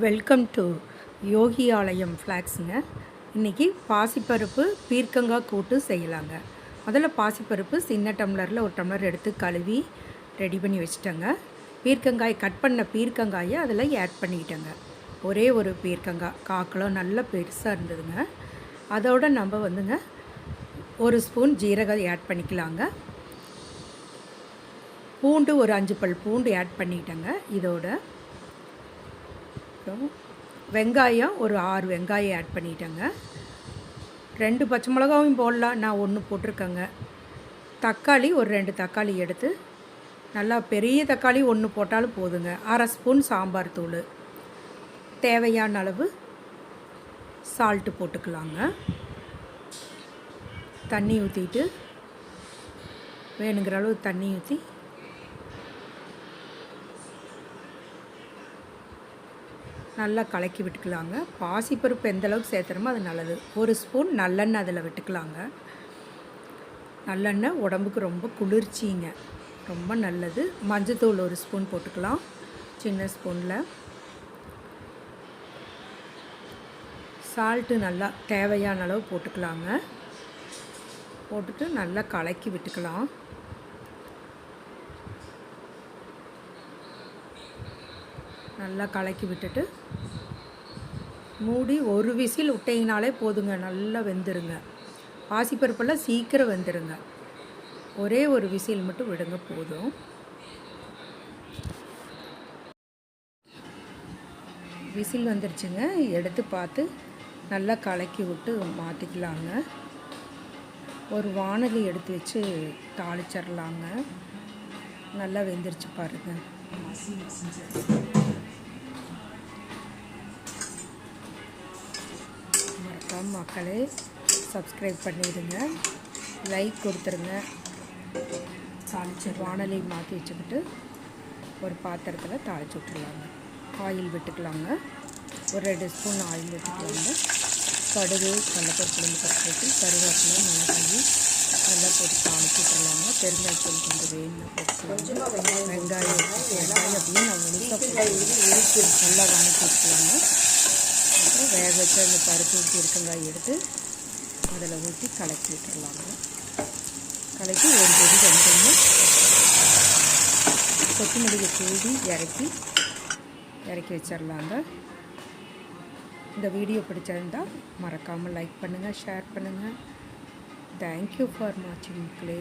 Welcome to யோகி ஆலயம் ஃப்ளாக்ஸுங்க. இன்றைக்கி பாசிப்பருப்பு பீர்க்கங்காய் கூட்டு செய்யலாங்க. முதல்ல பாசிப்பருப்பு சின்ன டம்ளரில் ஒரு டம்ளர் எடுத்து கழுவி ரெடி பண்ணி வச்சுட்டேங்க. பீர்க்கங்காய் கட் பண்ண பீர்க்கங்காயை அதில் ஆட் பண்ணிக்கிட்டேங்க. ஒரே ஒரு பீர்க்கங்காய் காக்கிலம் நல்ல பெருசாக இருந்ததுங்க. அதோட நம்ம வந்துங்க ஒரு ஸ்பூன் ஜீரகம் ஆட் பண்ணிக்கலாங்க. பூண்டு ஒரு அஞ்சு பல் பூண்டு ஆட் பண்ணிட்டேங்க இதோட அப்புறம் வெங்காயம் ஒரு ஆறு வெங்காயம் ஆட் பண்ணிட்டேங்க. ரெண்டு பச்சை மிளகாவும் போடலாம். நான் ஒன்று போட்டிருக்கேங்க. தக்காளி ஒரு ரெண்டு தக்காளி எடுத்து நல்லா பெரிய தக்காளி ஒன்று போட்டாலும் போதுங்க. அரை ஸ்பூன் சாம்பார் தூள். தேவையான அளவு சால்ட்டு போட்டுக்கலாங்க. தண்ணி ஊற்றிட்டு வேணுங்கிற அளவு தண்ணி ஊற்றி நல்லா கலக்கி விட்டுக்கலாங்க. பாசிப்பருப்பு எந்த அளவுக்கு சேர்த்துறமோ அது நல்லது. ஒரு ஸ்பூன் நல்லெண்ணெய் அதில் விட்டுக்கலாங்க. நல்லெண்ணெய் உடம்புக்கு ரொம்ப குளிர்ச்சிங்க. ரொம்ப நல்லது. மஞ்சத்தூள் ஒரு ஸ்பூன் போட்டுக்கலாம். சின்ன ஸ்பூனில். சால்ட்டு நல்லா தேவையான அளவு போட்டுக்கலாங்க. போட்டுட்டு நல்லா கலக்கி விட்டுக்கலாம். நல்லா கலக்கி விட்டுட்டு மூடி ஒரு விசில் விட்டிங்கனாலே போதுங்க நல்லா வெந்துருங்க. பாசிப்பருப்பெல்லாம் சீக்கிரம் வெந்துருங்க. ஒரே ஒரு விசில் மட்டும் விடுங்க போதும். விசில் வந்துருச்சுங்க எடுத்து பார்த்து நல்லா கலக்கி விட்டு மாற்றிக்கலாங்க ஒரு வானலி எடுத்து வச்சு தாளிச்சிடலாங்க நல்லா வெந்துருச்சு பாருங்கள் மறக்காம மக்களே. சப்ஸ்கிரைப் பண்ணிடுங்க. லைக் கொடுத்துருங்க. தாளிச்சு வானலை மாற்றி வச்சுக்கிட்டு ஒரு பாத்திரத்தில் தாளிச்சு விட்டுருலாங்க ஆயில் விட்டுக்கலாங்க. ஒரு ரெண்டு ஸ்பூன் ஆயில் விட்டுக்கலாங்க. கடுகு கடலப்பருப்பு பருப்பு கருவேப்பிலை மிளகாய் நல்லா போட்டு தாளிச்சு விட்டுருலாங்க பெருங்காய்த்தூள் கொஞ்சம் வேணும் வெங்காயம் வெங்காயம் அப்படியே நான் நல்லா வணக்கி விட்டுக்கலாங்க அப்புறம் வேக வச்ச அந்த பருப்பு ஊற்றி இருக்கங்காய் எடுத்து அதில் ஊற்றி கலக்கி விட்டுறலாங்க கலக்கி ஒரு கொதி வெந்தோம்னா கொத்தமல்லியை தூவி இறக்கி இறக்கி வச்சிடலாங்க இந்த வீடியோ பிடிச்சிருந்தால் மறக்காமல் லைக் பண்ணுங்கள் ஷேர் பண்ணுங்கள் தேங்க்யூ ஃபார் வாட்சிங் கிளே